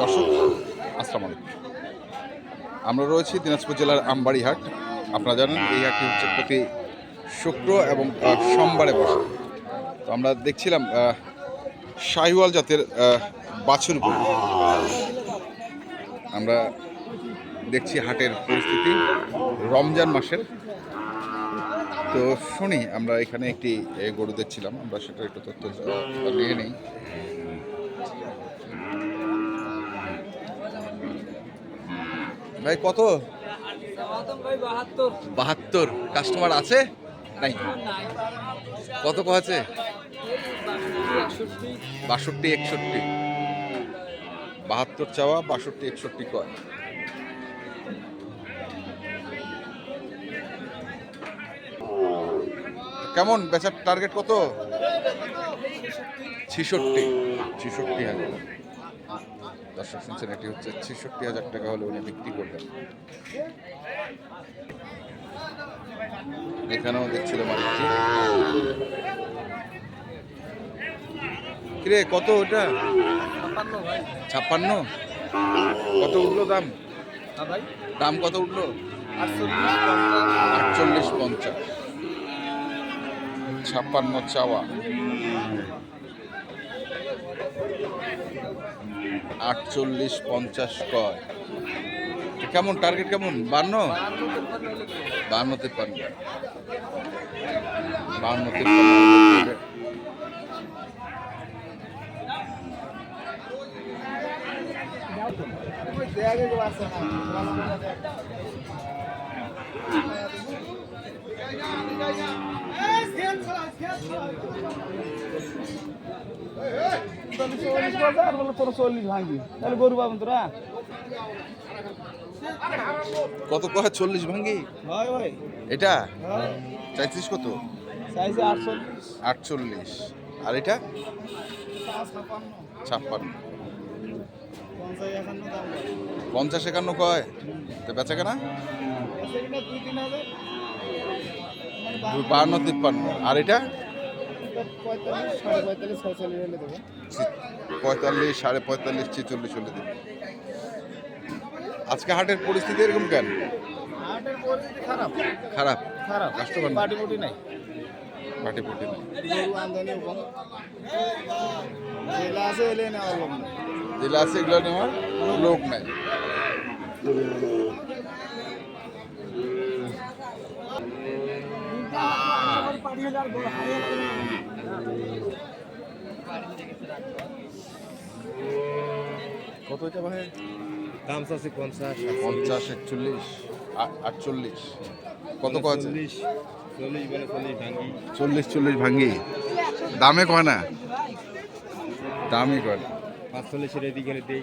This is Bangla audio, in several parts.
দর্শক, আসসালামু আলাইকুম। আমরা রয়েছি দিনাজপুর জেলার আমবাড়ি হাট আপনারা জানেন, এই হাটটি হচ্ছে প্রতি শুক্র এবং সোমবারে বসে। তো আমরা দেখছিলাম শাহিওয়াল জাতের বাছুর আমরা দেখছি হাটের পরিস্থিতি, রমজান মাসের। তো শুনি, আমরা এখানে একটি গরু দেখছিলাম, আমরা সেটা একটু তথ্য নিয়ে নেই। ভাই, কত? বাহাত্তর। কাস্টমার আছে? নাই। কত আছে বাষট্টি, একষট্টি। বাহাত্তর চাওয়া, বাষট্টি, একষট্টি কয়? কেমন? বেচার টার্গেট কত? ছিষট্টি। ছিষট্টি হাজার। দর্শক শুনছেন এটি হচ্ছে ছেষট্টি হাজার টাকা হলে উনি বিক্রি করবেন। এখানেও দেখছিলাম আরেকটি কিরে কত ওটা? ছাপ্পান্ন কত উঠল দাম? দাম কত উঠল? আটচল্লিশ পঞ্চাশ। ছাপ্পান্ন চাওয়া। আটচল্লিশ পঞ্চাশ কয় কেমন টার্গেট কেমন? বান্ন? বান্ন তেপ্পান্ন। বান্ন তেপ্পান্ন বাজার বলে চল্লিশ তাহলে তোরা কত কয় চল্লিশ ভাঙ্গি? এটা? চাইছিস কত? আটচল্লিশ আটচল্লিশ। আর এটা? ছাপ্পান্ন। পঞ্চাশ একান্ন কয়? তো বেচা কেনা? বাহান্ন তিপ্পান্ন। আর এটা? পঁয়তাল্লিশ সাড়ে পঁয়তাল্লিশ ছেচল্লিশ হলে দেবে। আজকে হাটের পরিস্থিতি এরকম কেন? খারাপ। খারাপ? খারাপ। কাস্টমার পাটি নাই। মাটি পুটি নেই। গরু আমদানি কম জেলা আছে এলে নেওয়ার লোক নেই যেগুলো আছে এগুলো নেওয়ার লোক নাই। কত এটা ভাই? দাম আছে পঞ্চাশ পঞ্চাশ একচল্লিশ আটচল্লিশ। কত কত চল্লিশ চল্লিশ চল্লিশ ভাঙ্গি। দামে কয় না? দামই কয় না। পাঁচচল্লিশ এর দিকে দেই।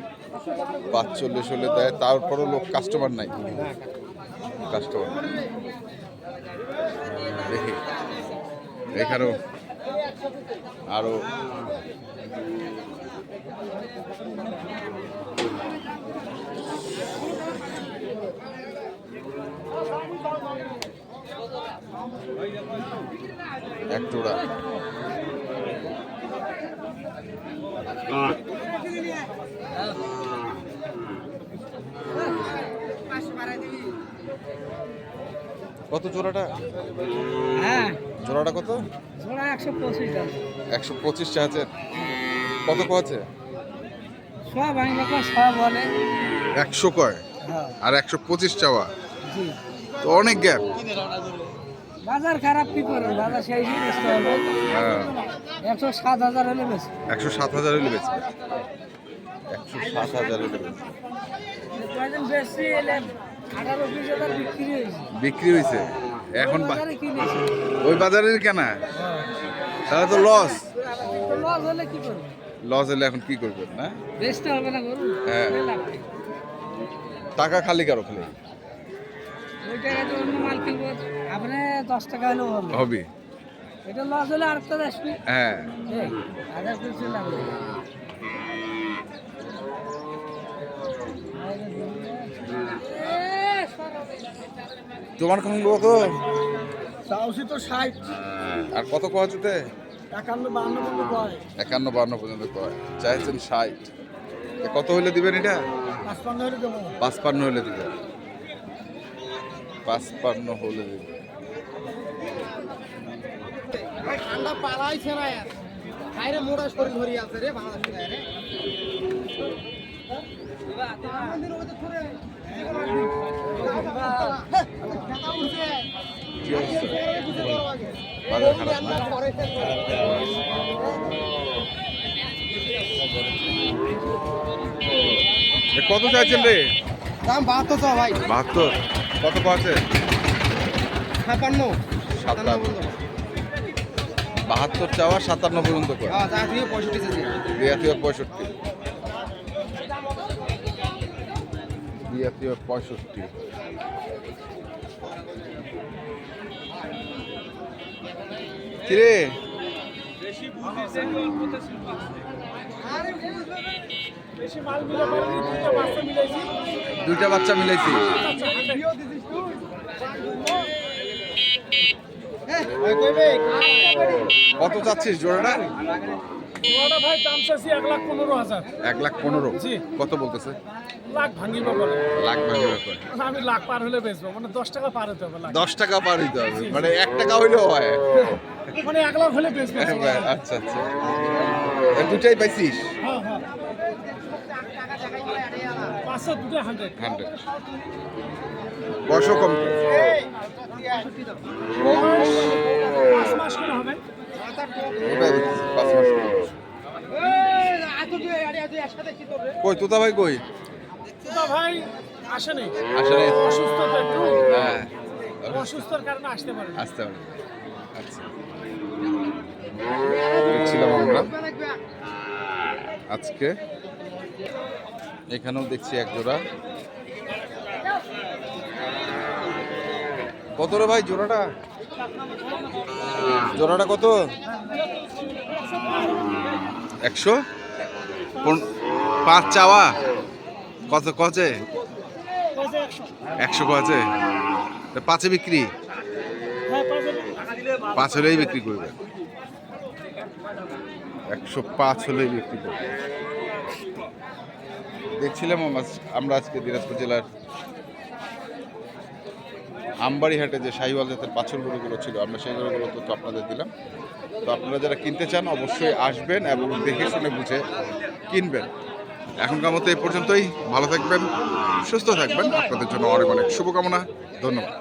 পাঁচচল্লিশ হলে দেয় তারপরও লোক কাস্টমার নাই। কাস্টমার দেখি। এখানেও আরও এক কত জোড়াটা? হ্যাঁ। জোড়াটা কত? জোড়া একশো পঁচিশ একশো পঁচিশ চাচ্ছেন কত কছে সব ভাঙলে সব বলে। একশো কয়? হ্যাঁ। আর একশো পঁচিশ চাওয়া? জি। তো অনেক গ্যাপ। বাজার খারাপ কি করবে বাজার সেই বেচতে হবে। হ্যাঁ। একশো সাত হাজার হলে বেশি। একশো সাত হাজার হলে বেচবে একশো সাত হাজার হলে বেচবে বিক্রি হয়েছে? এখন ওই বাজারের কেনা? তাহলে তো লস লস হলে করবে এখন কি করবেন না? হ্যাঁ। টাকা খালি কারও খালি? আপনি দশ টাকা হলেও হবে। এটা লস হলে আসবে হ্যাঁ। লাগবে তোমার কখন কত তো। ষাট। আর কত কয় জুটে? একান্ন বান্ন পর্যন্ত কয়। একান্ন বান্ন পর্যন্ত কয়। চাইছেন ষাট। কত হলে দিবেন এটা? পাঁচপান্ন হলে দেবো। পাঁচপান্ন হলে দিবেন। পাঁচপান্ন হলে দিবেন। ঠান্ডা পালাইছে না আর বাইরে মোড়া শরীর ধরি আছে রে বাংলাদেশ রে। অবস্থা বাজার খারাপ কত চাইছেন রে? দাম বাহাত্তর তো ভাই। বাহাত্তর? কত পাচ্ছে? ছাপান্ন সাতান্ন। বাহাত্তর চাওয়া সাতান্ন পর্যন্ত করে। হ্যাঁ পঁয়ষট্টি চাইছি। বিয়াত্তর পঁয়ষট্টি। বিয়াত্তর পঁয়ষট্টি। কিরে? দুইটা বাচ্চা মিলাইছি। কত চাচ্ছিস জোড়াটা? ওটা ভাই দাম চাইছি এক লাখ পনেরো হাজার। এক লাখ পনেরো? জি। কত বলতেছে? লাখ ভাঙিব বলে লাখ ভাঙে ব্যাপার। আমি লাখ পার হলে বেচবো মানে দশ টাকা পার হতে হবে দশ টাকা পার হইতে হবে মানে এক টাকা হইলেও হয়। মানে এক লাখ হলে বেচবো আচ্ছা আচ্ছা। এ দুটাই পাইছিস? হ্যাঁ হ্যাঁ। পাঁচশো দুটো হান্ড্রেড হান্ড্রেড বয়সও কম মাস হবে। কই তোতা ভাই কই তো ভাই আসেনি আসলে অসুস্থ তো একটু। হ্যাঁ। অসুস্থর কারণে আসতে পারে আসতে হবে আচ্ছা। দেখছিলাম আমরা। আজকে এখানেও দেখছি এক জোড়া। কত রে ভাই জোড়াটা? জোড়াটা কত? একশো? পাঁচ চাওয়া? কত কচে একশো কচে পাঁচে বিক্রি? পাঁচ হলেই বিক্রি করবে। একশো পাঁচ হলেই বিক্রি করবে। দেখছিলাম আম- আমরা আজকে দিনাজপুর জেলার আমবাড়িহাটে যে শাহিওয়াল জাতের পাথর গরুগুলো ছিল, আমরা সেই গরুগুলো তথ্য আপনাদের দিলাম। তো আপনারা যারা কিনতে চান, অবশ্যই আসবেন এবং দেখে শুনে বুঝে কিনবেন। এখনকার মতো এই পর্যন্তই। ভালো থাকবেন, সুস্থ থাকবেন। আপনাদের জন্য অনেক অনেক শুভকামনা। ধন্যবাদ।